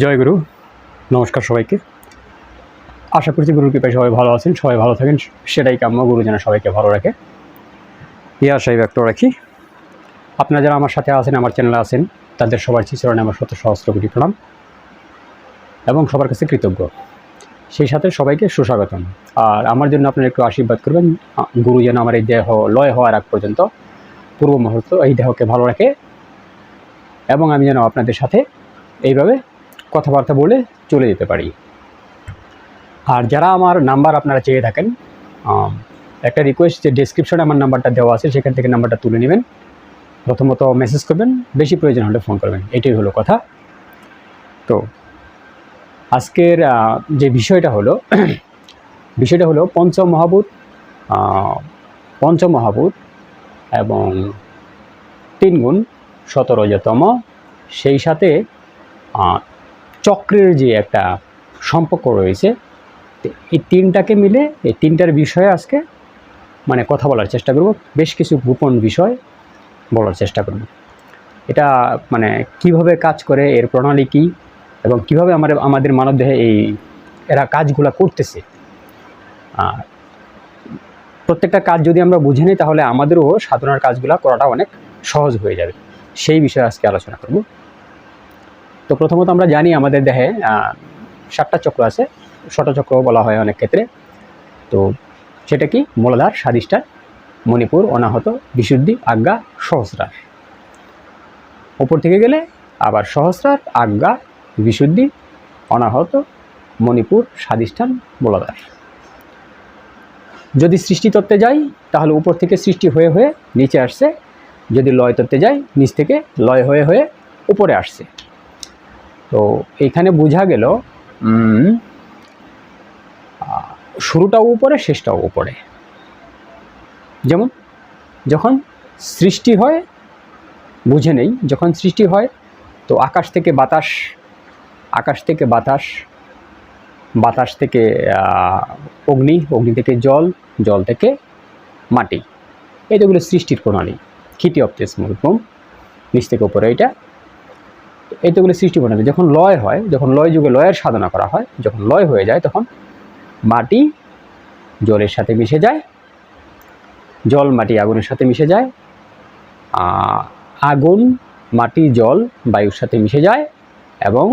জয় গুরু। নমস্কার সবাইকে। আশা করছি গুরুর কৃপায় সবাই ভালো আছেন, সবাই ভালো থাকেন, সেটাই কাম্য, গুরু যেন সবাইকে ভালো রাখে। এই আশাই ব্যক্ত রাখি। আপনারা যারা আমার সাথে আছেন, আমার চ্যানেলে আছেন, তাদের সবার চিচরণে আমার শত সহস্র কোটি প্রণাম এবং সবার কাছে কৃতজ্ঞ। সেই সাথে সবাইকে সুস্বাগতম। আর আমার জন্য আপনারা একটু আশীর্বাদ করবেন গুরু যেন আমার এই দেহ লয় হওয়ার আগ পর্যন্ত, পূর্ব মুহূর্ত এই দেহকে ভালো রাখে এবং আমি যেন আপনাদের সাথে এইভাবে কথাবার্তা বলে চলে যেতে পারি। আর যারা আমার নাম্বার আপনারা চেয়ে থাকেন একটা রিকোয়েস্ট যে ডেসক্রিপশনে আমার নাম্বারটা দেওয়া আছে, সেখান থেকে নাম্বারটা তুলে নেবেন। প্রথমত মেসেজ করবেন, বেশি প্রয়োজন হলে ফোন করবেন, এটাই হলো কথা। তো, আজকের যে বিষয়টা হলো বিষয়টা হলো পঞ্চমহাভূত পঞ্চম পঞ্চমহাভূত এবং তিন গুণ সতেরোজতম সেই সাথে চক্রের যে একটা সম্পর্ক রয়েছে এই তিনটাকে মিলে এই তিনটার বিষয়ে আজকে মানে কথা বলার চেষ্টা করব। বেশ কিছু গোপন বিষয় বলার চেষ্টা করব। এটা মানে কীভাবে কাজ করে, এর প্রণালী কী এবং কীভাবে আমাদের আমাদের মানবদেহে এই এরা কাজগুলো করতেছে। আর প্রত্যেকটা কাজ যদি আমরা বুঝে নিই তাহলে আমাদেরও সাধনার কাজগুলো করাটা অনেক সহজ হয়ে যাবে। সেই বিষয়ে আজকে আলোচনা করব। তো প্রথমত আমরা জানি আমাদের দেহে সাতটা চক্র আছে চক্র বলা হয় অনেক ক্ষেত্রে। তো সেটা কি? মূলাধার স্বাদিষ্ঠান মণিপুর, অনাহত, বিশুদ্ধি, আজ্ঞা, সহস্রার। ওপর থেকে গেলে আবার সহস্রার, আজ্ঞা, বিশুদ্ধি, অনাহত, মণিপুর স্বাদিষ্ঠান মূলাধার যদি সৃষ্টি তত্ত্বে যাই, তাহলে উপর থেকে সৃষ্টি হয়ে হয়ে নিচে আসছে। যদি লয় তত্ত্বে যাই, নিচ থেকে লয় হয়ে হয়ে উপরে আসছে। তো এখানে বোঝা গেল শুরুটাও উপরে, শেষটাও উপরে। যেমন, যখন সৃষ্টি হয়, বুঝে নেই, যখন সৃষ্টি হয়, তো আকাশ থেকে বাতাস, আকাশ থেকে বাতাস বাতাস থেকে অগ্নি অগ্নি থেকে জল জল থেকে মাটি। এই যেগুলো সৃষ্টির প্রণালী। খিটি অফ মুলকুম নিচ থেকে উপরে এটা। এই তোগুলো সৃষ্টি প্রণালী যখন লয় হয়, যখন লয় যুগে লয়ের সাধনা করা হয়, যখন লয় হয়ে যায়, তখন মাটি জলের সাথে মিশে যায়, জল, মাটি, আগুনের সাথে মিশে যায় আগুন, মাটি, জল, বায়ুর সাথে মিশে যায় এবং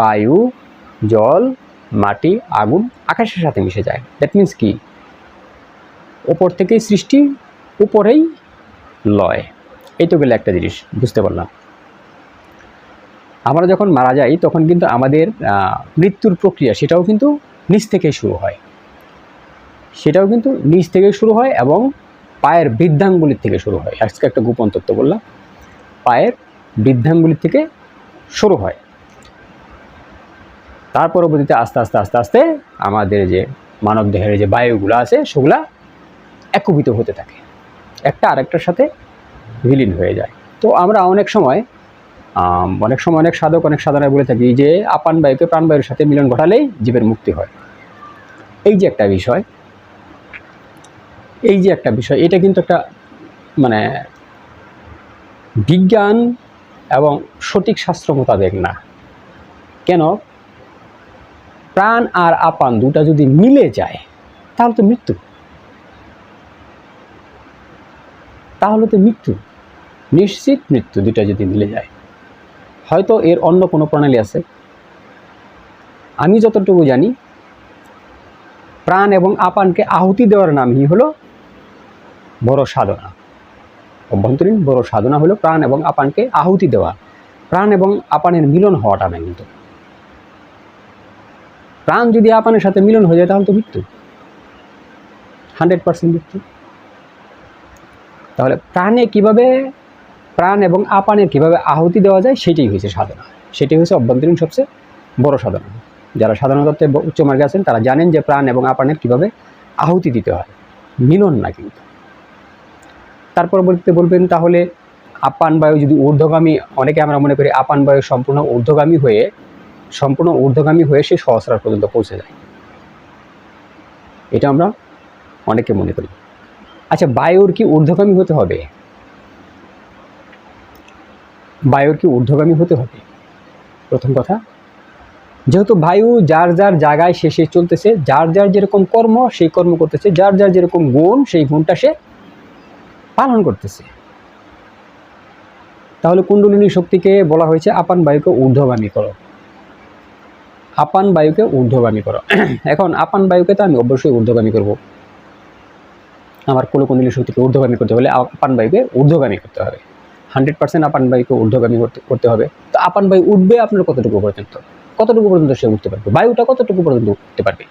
বায়ু, জল, মাটি, আগুন আকাশের সাথে মিশে যায়। দ্যাট মিন্স কি? ওপর থেকেই সৃষ্টি, উপরেই লয়। এই তো গেলে একটা জিনিস, বুঝতে পারলাম? আমরা যখন মারা যাই, তখন কিন্তু আমাদের মৃত্যুর প্রক্রিয়া সেটাও কিন্তু নিচ থেকে শুরু হয়। সেটাও কিন্তু নিচ থেকে শুরু হয় এবং পায়ের বৃদ্ধাঙ্গুলির থেকে শুরু হয়। আজকে একটা গোপন তত্ত্ব বললাম। পায়ের বৃদ্ধাঙ্গুলির থেকে শুরু হয়। তার পরবর্তীতে আস্তে আস্তে আস্তে আস্তে আমাদের যে মানব দেহের যে বায়ুগুলো আছে, সেগুলা একীভূত হতে থাকে। একটা আরেকটার সাথে বিলীন হয়ে যায়। তো আমরা অনেক সময় অনেক সময় অনেক সাধক, অনেক সাধনায় বলে থাকি যে আপান বায়ুকে প্রাণবায়ুর সাথে মিলন ঘটালেই জীবের মুক্তি হয়। এই যে একটা বিষয়, এই যে একটা বিষয়, এটা কিন্তু একটা মানে বিজ্ঞান এবং সঠিক শাস্ত্র মোতাবেক না। কেন? প্রাণ আর আপান দুটা যদি মিলে যায়, তাহলে তো মৃত্যু। তাহলে তো মৃত্যু। নিশ্চিত মৃত্যু দুটা যদি মিলে যায় হয়তো এর অন্য কোনো প্রণালী আছে। আমি যতটুকু জানি, প্রাণ এবং আপানকে আহুতি দেওয়ার নামই হলো বড় সাধনা। অভ্যন্তরীণ বড় সাধনা হলো প্রাণ এবং আপানকে আহুতি দেওয়া। প্রাণ এবং আপানের মিলন হওয়াটা না কিন্তু। প্রাণ যদি আপানের সাথে মিলন হয়ে যায়, তাহলে তো মৃত্যু। হান্ড্রেড পার্সেন্ট মৃত্যু। তাহলে প্রাণে কীভাবে প্রাণ এবং আপানের কীভাবে আহুতি দেওয়া যায় সেটাই হয়েছে সাধনা। সেটাই হয়েছে অভ্যন্তরীণ সবচেয়ে বড় সাধনা। যারা সাধারণ তত্ত্বে উচ্চ মার্গে আছেন, তারা জানেন যে প্রাণ এবং আপানের কীভাবে আহুতি দিতে হয়। মিলন না কিন্তু। তার পরবর্তীতে বলবেন, তাহলে আপান বায়ু যদি ঊর্ধ্বগামী, অনেকে আমরা মনে করি আপান বায়ু সম্পূর্ণ ঊর্ধ্বগামী হয়ে, সম্পূর্ণ ঊর্ধ্বগামী হয়ে সে সহস্রার পর্যন্ত পৌঁছে যায়। এটা আমরা অনেকে মনে করি। আচ্ছা বায়ুর কি ঊর্ধ্বগামী হতে হবে? বায়ুর কি ঊর্ধ্বগামী হতে হবে? প্রথম কথা, যেহেতু বায়ু যার যার জায়গায় সে সে চলতেছে, যার যার যেরকম কর্ম, সেই কর্ম করতেছে, যার যার যেরকম গুণ, সেই গুণটা সে পালন করতেছে। তাহলে কুণ্ডলিনী শক্তিকে বলা হয়েছে আপান বায়ুকে ঊর্ধ্বগামী করো। আপান বায়ুকে ঊর্ধ্বগামী করো। এখন আপান বায়ুকে তো আমি অবশ্যই ঊর্ধ্বগামী করব। আমার কুলকুণ্ডলী শক্তিকে ঊর্ধ্বগামী করতে হলে আপান বায়ুকে ঊর্ধ্বগামী করতে হবে। হান্ড্রেড পার্সেন্ট আপান বায়ুকে ঊর্ধ্বগামী করতে হবে। তো আপান বায়ু উঠবে আপনার কতটুকু পর্যন্ত? কতটুকু পর্যন্ত সে উঠতে পারবে? বায়ুটা কতটুকু পর্যন্ত উঠতে পারবে?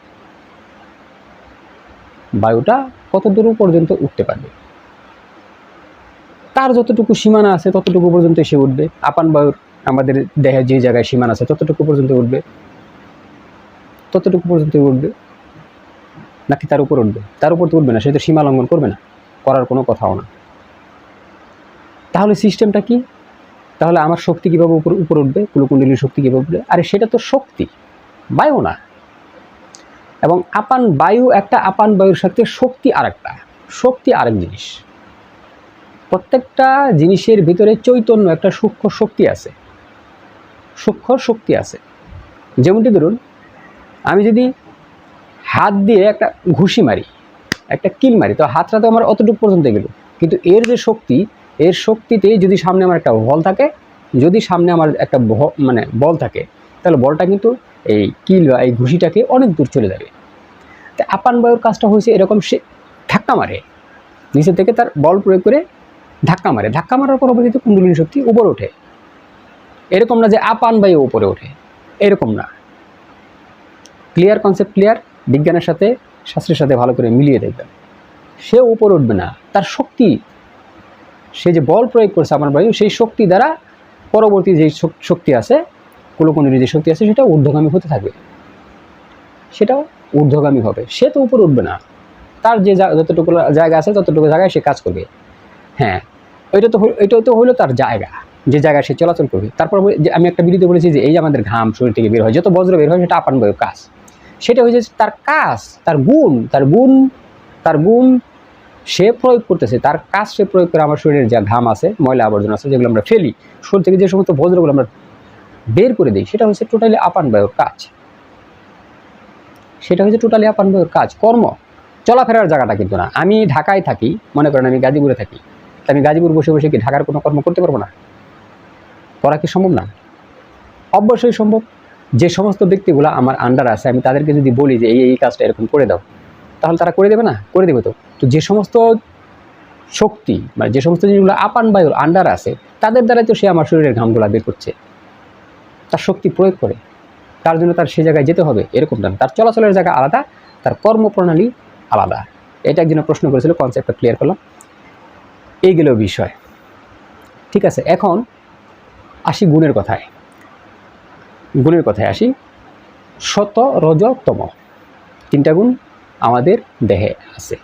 বায়ুটা কত দূর পর্যন্ত উঠতে পারবে? তার যতটুকু সীমানা আছে, ততটুকু পর্যন্ত সে উঠবে। আপান বায়ুর আমাদের দেহের যে জায়গায় সীমানা আছে, ততটুকু পর্যন্ত উঠবে। ততটুকু পর্যন্ত উঠবে। নাকি তার উপর উঠবে? তার উপর তো উঠবে না, সে তো সীমা লঙ্ঘন করবে না। করার কোনো কথাও না। তাহলে সিস্টেমটা কি? তাহলে আমার শক্তি কীভাবে উপর উপর উঠবে? কুলকুণ্ডলীর শক্তি কীভাবে উঠবে আরে সেটা তো শক্তি, বায়ু না। এবং আপান বায়ু একটা, আপান বায়ুর সাথে শক্তি আরেকটা, শক্তি আরেক জিনিস। প্রত্যেকটা জিনিসের ভিতরে চৈতন্য একটা সূক্ষ্ম শক্তি আছে। সূক্ষ্ম শক্তি আছে। যেমনটি ধরুন, আমি যদি হাত দিয়ে একটা ঘুষি মারি, একটা কিল মারি, তো হাতটা তো আমার অতটুকু পর্যন্ত গেল। কিন্তু এর যে শক্তি এর শক্তিতে যদি সামনে আমার একটা বল থাকে, যদি সামনে আমার একটা মানে বল থাকে, তাহলে বলটা কিন্তু এই কিল বা এই ঘুষিটাকে অনেক দূর চলে যাবে। তা আপান বায়ুর কাজটা হয়েছে এরকম সে ধাক্কা মারে, নিচে থেকে তার বল প্রয়োগ করে ধাক্কা মারে। ধাক্কা মারার পরবর্তীতে কুণ্ডলিনী শক্তি উপরে ওঠে। এরকম না যে আপান বায়ু উপরে ওঠে, এরকম না। ক্লিয়ার কনসেপ্ট ক্লিয়ার, বিজ্ঞানের সাথে, শাস্ত্রের সাথে ভালো করে মিলিয়ে দেখবেন। সে উপরে উঠবে না, তার শক্তি সে যে বল প্রয়োগ করছে আমার বায়ু, সেই শক্তি দ্বারা পরবর্তী যে শক- শক্তি আছে কুলকুণ্ডলীর যে শক্তি আছে, সেটা ঊর্ধ্বগামী হতে থাকবে। সেটাও ঊর্ধ্বগামী হবে। সে তো উপরে উঠবে না। তার যে যতটুকু জায়গা আছে, ততটুকু জায়গায় সে কাজ করবে। হ্যাঁ ওইটা তো ওইটা তো হইল তার জায়গা। যে জায়গায় সে চলাচল করবে। তারপর আমি একটা বিরুদ্ধে বলেছি যে এই যে আমাদের ঘাম শরীর থেকে বের হয়, যত বজ্র বের হয়, সেটা আপান বায়ুর কাজ। সেটা হয়েছে তার কাজ, তার গুণ তার গুণ তার গুণ সে প্রয়োগ করতেছে, তার কাজ সে প্রয়োগ করে আমার শরীরের যা ঘাম আছে, ময়লা আবর্জনা আছে, যেগুলো আমরা ফেলি, শরীর থেকে যে সমস্ত বজ্রগুলো আমরা বের করে দিই, সেটা হচ্ছে টোটালি আপান বায়ুর কাজ। সেটা হচ্ছে টোটালি আপান বায়ুর কাজ। কর্ম, চলাফেরার জায়গাটা কিন্তু না। আমি ঢাকায় থাকি, মনে করেন আমি গাজীপুরে থাকি আমি গাজীপুর বসে বসে কি ঢাকার কোনো কর্ম করতে পারব না? করা কি সম্ভব না? অবশ্যই সম্ভব। যে সমস্ত ব্যক্তিগুলো আমার আন্ডার আছে, আমি তাদেরকে যদি বলি যে এই এই কাজটা এরকম করে দাও তাহলে তারা করে দেবে না? করে দেবে তো। তো যে সমস্ত শক্তি মানে যে সমস্ত জিনিসগুলো আপান বায়ুর আন্ডার আছে, তাদের দ্বারাই তো সে আমার শরীরের ঘামগুলা বের করছে। তার শক্তি প্রয়োগ করে। তার জন্য তার সে জায়গায় যেতে হবে, এরকম না। তার চলাচলের জায়গা আলাদা, তার কর্মপ্রণালী আলাদা। এটা একজনের প্রশ্ন করেছিল কনসেপ্টটা ক্লিয়ার করলাম। এই গেল বিষয়। ঠিক আছে, এখন আসি গুণের কথায়। গুণের কথায় আসি। শত রজতম। তিনটা গুণ। আমাদের দেহে আছে।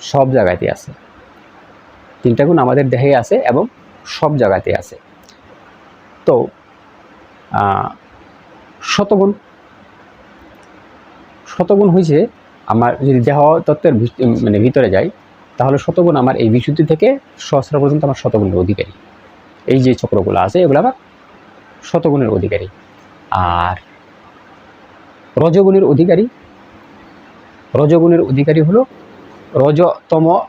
সব জায়গাতে আছে। তিনটা গুণ আমাদের দেহে আছে এবং সব জায়গাতে আছে। তো শতগুণ। শতগুণ হয়েছে আমার যদি দেহ তত্ত্বের মানে ভিতরে যাই, তাহলে শতগুণ আমার এই বিশুদ্ধি থেকে সহস্র পর্যন্ত আমার শতগুণের অধিকারী। এই যে চক্রগুলো আছে, এগুলো আমার শতগুণের অধিকারী। আর রজগুণের অধিকারী রজগুণের অধিকারী হলো রজতম।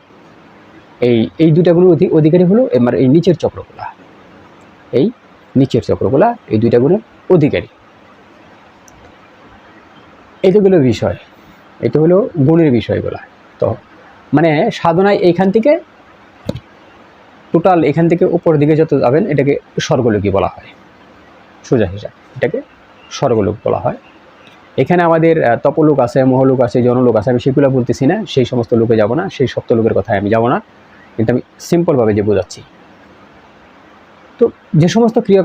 এই এই দুটা গুণের অধি- অধিকারী হলো আমার এই নিচের চক্রগুলা। এই নিচের চক্রগুলা এই দুইটা গুণের অধিকারী। এটা বিষয়। এটা হলো গুণের বিষয়গুলা। তো মানে সাধনায় এইখান থেকে টোটাল এখান থেকে উপর দিকে যত যাবেন, এটাকে স্বর্গলোকী বলা হয়। সোজা হিসাব। এটাকে স্বর্গলোক বলা হয়। এখানে আমাদের তপলোক আছে মহলোক আছে জনলোক আছে আমি সেগুলো বলতেছি না সেই সমস্ত লোকে যাব না সেই সপ্তলোকের কথায় আমি যাব না কিন্তু আমি সিম্পলভাবে যে বোঝাচ্ছি। তো যে সমস্ত ক্রিয়া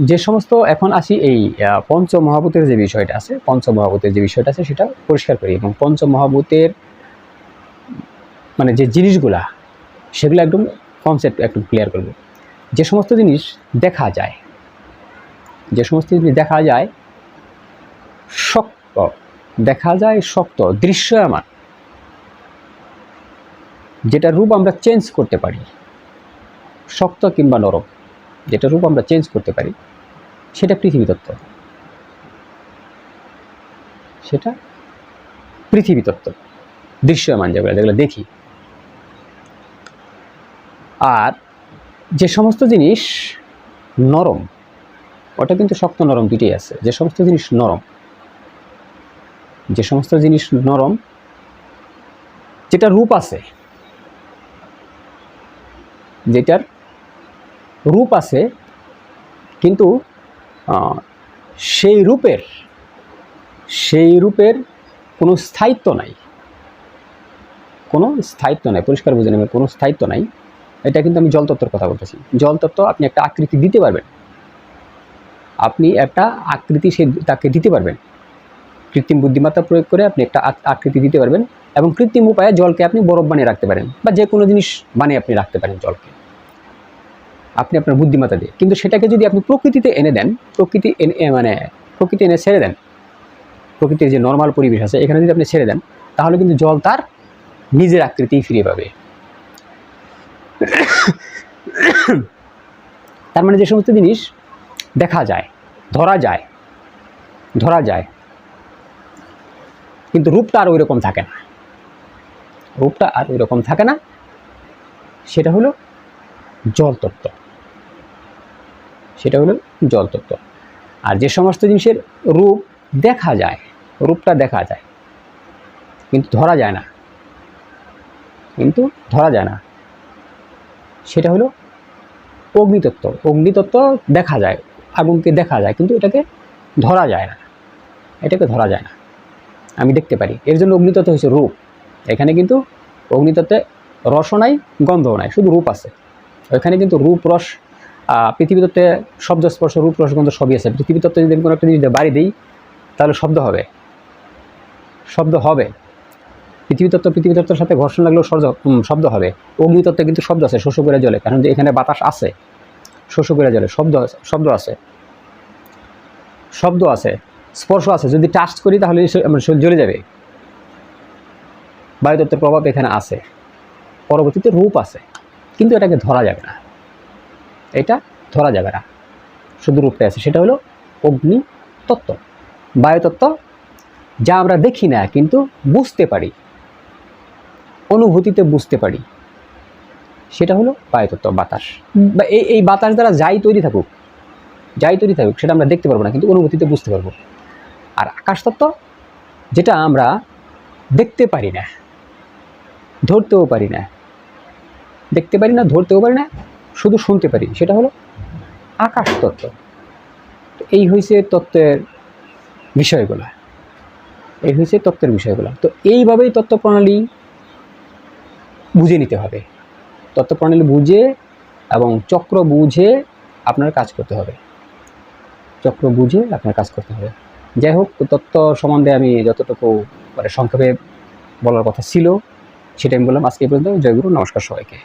যে সমস্ত এখন আসি এই আহ, পঞ্চমহাভূতের যে বিষয়টা আছে পঞ্চমহাভূতের যে বিষয়টা আছে সেটা পরিষ্কার করি এবং পঞ্চমহাভূতের মানে যে জিনিসগুলা সেগুলো একদম কনসেপ্ট একটু ক্লিয়ার করব। যে সমস্ত জিনিস দেখা যায় যে সমস্ত জিনিস দেখা যায় শক্ত। দেখা যায় শক্ত দৃশ্যমান যেটা রূপ আমরা চেঞ্জ করতে পারি। শক্ত কিংবা নরম, যেটা রূপ আমরা চেঞ্জ করতে পারি, সেটা পৃথিবী তত্ত্ব। সেটা পৃথিবী তত্ত্ব দৃশ্যমান যেগুলো যেগুলো দেখি। আর যে সমস্ত জিনিস নরম, ওটা কিন্তু শক্ত নরম দুটোই আছে। যে সমস্ত জিনিস নরম যে সমস্ত জিনিস নরম যেটা রূপ আছে, যেটার রূপ আছে, কিন্তু সেই রূপের সেই রূপের কোনো স্থায়িত্ব নাই। কোনো স্থায়িত্ব নাই, পরিষ্কার বুঝে নেবেন, কোনো স্থায়িত্ব নাই। এটা কিন্তু আমি জলতত্ত্বের কথা বলতেছি। জলতত্ত্ব আপনি একটা আকৃতি দিতে পারবেন। আপনি একটা আকৃতি সে তাকে দিতে পারবেন। কৃত্রিম বুদ্ধিমত্তা প্রয়োগ করে আপনি একটা আকৃতি দিতে পারবেন এবং কৃত্রিম উপায়ে জলকে আপনি বরফ বানিয়ে রাখতে পারেন বা যে কোনো জিনিস বানিয়ে আপনি রাখতে পারেন জলকে। আপনি আপনার বুদ্ধিমত্তা দিয়ে। কিন্তু সেটাকে যদি আপনি প্রকৃতিতে এনে দেন, প্রকৃতি এনে মানে প্রকৃতি এনে ছেড়ে দেন, প্রকৃতির যে নর্মাল পরিবেশ আছে, এখানে যদি আপনি ছেড়ে দেন, তাহলে কিন্তু জল তার নিজের আকৃতিই ফিরে পাবে। তার মানে যে সমস্ত জিনিস দেখা যায়, ধরা যায় ধরা যায় কিন্তু রূপটা আর ওই রকম থাকে না। রূপটা আর ওই রকম থাকে না। সেটা হলো জলতত্ত্ব সেটা হলো জলতত্ত্ব আর যে সমস্ত জিনিসের রূপ দেখা যায়, রূপটা দেখা যায়, কিন্তু ধরা যায় না। কিন্তু ধরা যায় না। সেটা হলো অগ্নিতত্ত্ব। অগ্নিতত্ত্ব দেখা যায়, আগুনকে দেখা যায়, কিন্তু এটাকে ধরা যায় না। এটাকে ধরা যায় না। আমি দেখতে পারি। এর জন্য অগ্নিতত্ত্ব হচ্ছে রূপ। এখানে কিন্তু অগ্নিতত্ত্বে রসও নাই গন্ধও নাই শুধু রূপ আছে। ওইখানে কিন্তু রূপ রস আহ, পৃথিবী তত্ত্বে শব্দ স্পর্শ রূপ রস গন্ধ সবই আছে। পৃথিবী তত্ত্বে যদি কোনো একটা জিনিস বাড়ি দিই তাহলে শব্দ হবে। শব্দ হবে। পৃথিবী তত্ত্ব পৃথিবী সাথে ঘর্ষণ লাগলেও শব্দ শব্দ হবে। অগ্নিতত্ত্বে কিন্তু শব্দ আছে শোষ করে জলে কারণ যে এখানে বাতাস আছে শোষ করে জলে শব্দ শব্দ আছে। শব্দ আছে। স্পর্শ আছে। যদি টাচ করি তাহলে শরীর জ্বলে যাবে। বায়ুতত্ত্বের প্রভাব এখানে আছে। পরবর্তীতে রূপ আছে। কিন্তু এটাকে ধরা যাবে না। এটা ধরা যাবে না। শুধু রূপটা আছে। সেটা হলো অগ্নি তত্ত্ব। বায়ুতত্ত্ব যা আমরা দেখি না, কিন্তু বুঝতে পারি। অনুভূতিতে বুঝতে পারি। সেটা হলো বায়ুতত্ত্ব, বাতাস। বা এই এই বাতাস দ্বারা যাই তৈরি থাকুক, যাই তৈরি থাকুক, সেটা আমরা দেখতে পারব না, কিন্তু অনুভূতিতে বুঝতে পারব। আর আকাশতত্ত্ব যেটা আমরা দেখতে পারি না, ধরতেও পারি না। দেখতে পারি না, ধরতেও পারি না, শুধু শুনতে পারি, সেটা হলো আকাশ তত্ত্ব। তো এই হয়েছে তত্ত্বের বিষয়গুলো। এই হয়েছে তত্ত্বের বিষয়গুলো। তো এইভাবেই তত্ত্ব প্রণালী বুঝে নিতে হবে। তত্ত্ব প্রণালী বুঝে এবং চক্র বুঝে আপনার কাজ করতে হবে। চক্র বুঝে আপনার কাজ করতে হবে। যাই হোক তত্ত্ব সম্বন্ধে আমি যতটুকু মানে সংক্ষেপে বলার কথা ছিল সেটা আমি বললাম। আজকে পর্যন্ত। জয়গুরু নমস্কার সবাইকে।